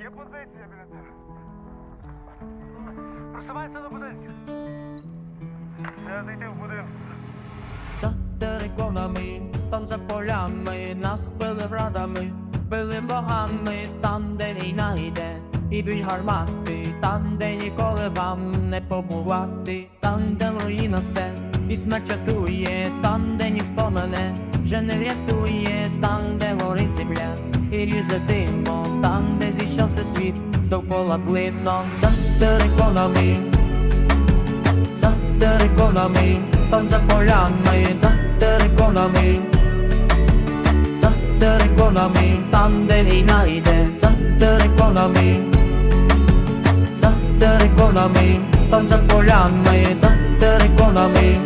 Є позиція біля тебе. Просувайся до будинків. Треба зайти в будинок. За териконами, там за полями, нас били врадами, били богами, там, де війна йде, і б'ють гармати, там, де ніколи вам не побувати, там, де руїна все, і смерть чатує, там, де ніхто мене вже не врятує, там, де горить земля, і різе димо, там, де зійшовся світ, довкола блидно, за териконами за териконами, там за полями, за териконами, за териконами, там де війна йде, за териконами, за териконами, там за полями, за териконами,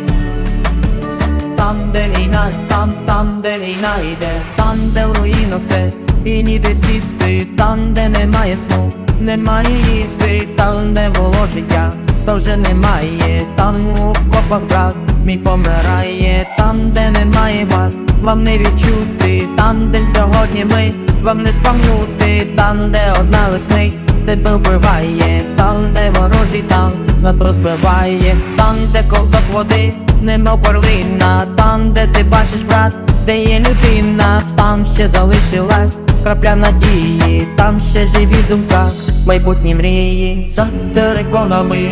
там де війна, там, там, де війна йде, там, де в все, і ніде сісти, там, де немає сну, немає їсти, там, де було життя, то вже немає, там у копах брат. Мій помирає, там, де немає вас, вам не відчути, там, де сьогодні ми, вам не спам'нути, там, де одна весник тебе вбиває, там, де ворожий танк нас розбиває, там, де ковток води, нема перлина, там, де ти бачиш брат, де є людина, там ще залишилась крапля надії, там ще живі думка, майбутні мрії, за териконами,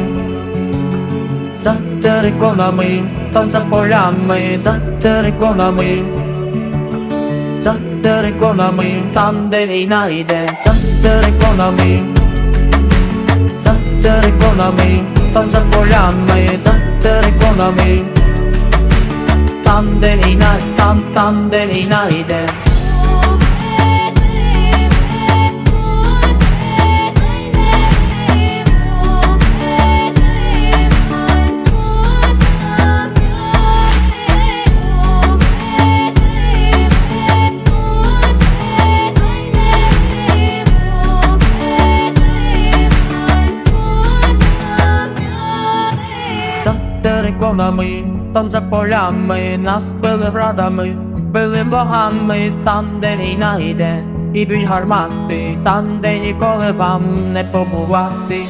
за териконами, там за полями, за териконами. За териконами, там де війна йде, за териконами, за териконами, там за полями, за териконами, там де війна, там, там де війна йде. Териконами, там за полями, нас били градами, били богами, там, де війна йде, і б'ють гармати, там, де ніколи вам не побувати.